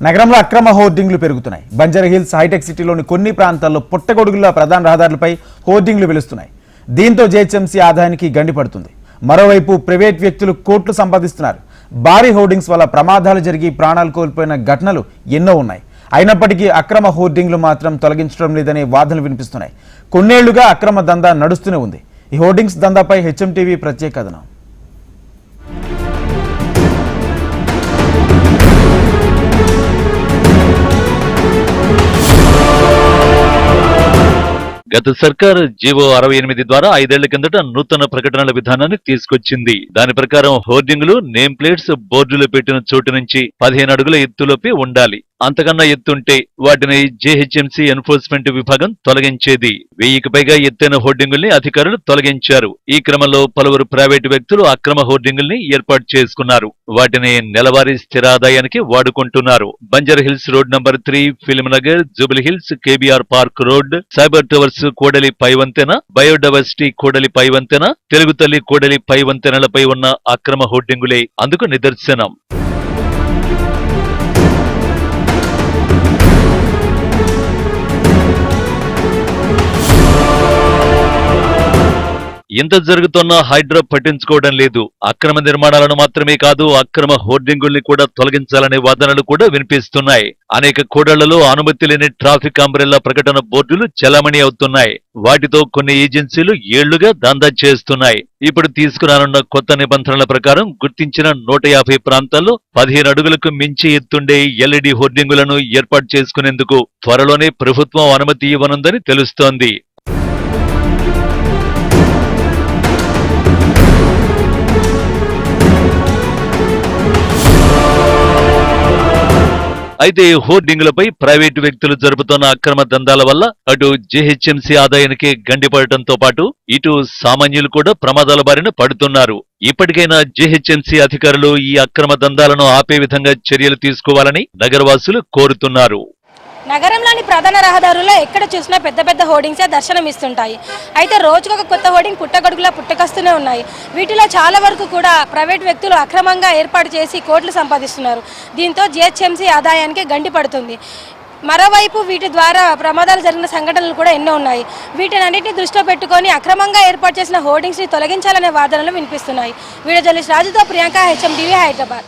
నగరంలో అక్రమ హోర్డింగ్లు పెరుగుతున్నాయి. బంజర్ హిల్స్ హైటెక్ సిటీలోని కొన్ని ప్రాంతాల్లో పుట్టగొడుగుల ప్రధాన రహదారులపై హోర్డింగ్లు వెలుస్తున్నాయి. దీంతో జేహెచ్ఎంసీ ఆదాయానికి గండిపడుతుంది మరోవైపు ప్రైవేట్ వ్యక్తులు కోట్లు సంపాదిస్తున్నారు. భారీ హోర్డింగ్స్ వల్ల ప్రమాదాలు జరిగి ప్రాణాలు కోల్పోయిన ఘటనలు ఎన్నో ఉన్నాయి. అయినప్పటికీ అక్రమ హోర్డింగ్లు మాత్రం తొలగించడం లేదనే వాదనలు వినిపిస్తున్నాయి. కొన్నేళ్ళుగా అక్రమ దందా నడుస్తూనే ఉంది. ఈ హోర్డింగ్స్ దందాపై హెచ్ఎంటీవీ ప్రత్యేక కథనం గత సర్కార్ జీవో అరవై ఎనిమిది ద్వారా ఐదేళ్ళ కిందట నూతన ప్రకటనల విధానాన్ని తీసుకొచ్చింది. దాని ప్రకారం హోర్డింగ్లు నేమ్ ప్లేట్స్ బోర్డులు పెట్టిన చోటు నుంచి పదిహేను అడుగుల ఎత్తులోపే ఉండాలి. అంతకన్నా ఎత్తుంటే వాటిని జేహెచ్ఎంసీ ఎన్ఫోర్స్మెంట్ విభాగం తొలగించేది. వెయ్యికి పైగా ఎత్తైన హోర్డింగుల్ని అధికారులు తొలగించారు. ఈ క్రమంలో పలువురు ప్రైవేటు వ్యక్తులు అక్రమ హోర్డింగుల్ని ఏర్పాటు చేసుకున్నారు. వాటిని నెలవారీ స్థిర ఆదాయానికి వాడుకుంటున్నారు. Banjara hills road number three film Nagar jubilee hills KBR park road cyber towers కోడలి పైవంతెన బయోడైవర్సిటీ కోడలి పైవంతెన తెలుగు తల్లి కోడలి పైవంతెనలపై ఉన్న అక్రమ హోర్డింగులే అందుకు నిదర్శనం. ఇంత జరుగుతున్న హైడ్రా పట్టించుకోవడం లేదు. అక్రమ నిర్మాణాలను మాత్రమే కాదు అక్రమ హోర్డింగుల్ని కూడా తొలగించాలనే వాదనలు కూడా వినిపిస్తున్నాయి. అనేక కూడళ్ళలో అనుమతి లేని ట్రాఫిక్ అంబ్రెల్లా ప్రకటన బోర్డులు చలామణి అవుతున్నాయి. వాటితో కొన్ని ఏజెన్సీలు ఏళ్ళుగా దందా చేస్తున్నాయి. ఇప్పుడు తీసుకురానున్న కొత్త నిబంధనల ప్రకారం గుర్తించిన నూట యాభై ప్రాంతాల్లో పదిహేను అడుగులకు మించి ఎత్తుండే ఎల్ఈడి హోర్డింగులను ఏర్పాటు చేసుకునేందుకు త్వరలోనే ప్రభుత్వం అనుమతి ఇవ్వనుందని తెలుస్తోంది. అయితే హోర్డింగులపై ప్రైవేటు వ్యక్తులు జరుపుతున్న అక్రమ దందాల వల్ల అటు జేహెచ్ఎంసీ ఆదాయానికి గండిపడటంతో పాటు ఇటు సామాన్యులు కూడా ప్రమాదాల బారిన పడుతున్నారు. ఇప్పటికైనా జేహెచ్ఎంసీ అధికారులు ఈ అక్రమ దందాలను ఆపే విధంగా చర్యలు తీసుకోవాలని నగరవాసులు కోరుతున్నారు. నగరంలోని ప్రధాన రహదారుల్లో ఎక్కడ చూసినా పెద్ద పెద్ద హోర్డింగ్సే దర్శనమిస్తుంటాయి. అయితే రోజుకొక కొత్త హోర్డింగ్ పుట్టగడుగులా పుట్టకస్తూనే ఉన్నాయి. వీటిలో చాలా వరకు కూడా ప్రైవేట్ వ్యక్తులు అక్రమంగా ఏర్పాటు చేసి కోట్లు సంపాదిస్తున్నారు. దీంతో జిహెచ్ఎంసీ ఆదాయానికి గండి పడుతుంది. మరోవైపు వీటి ద్వారా ప్రమాదాలు జరిగిన సంఘటనలు కూడా ఎన్నో ఉన్నాయి. వీటినన్నింటినీ దృష్టిలో పెట్టుకొని అక్రమంగా ఏర్పాటు చేసిన హోర్డింగ్స్ని తొలగించాలనే వాదనలు వినిపిస్తున్నాయి. వీడియో జర్నలిస్ట్ రాజుతో ప్రియాంక హెచ్ఎం టీవీ హైదరాబాద్.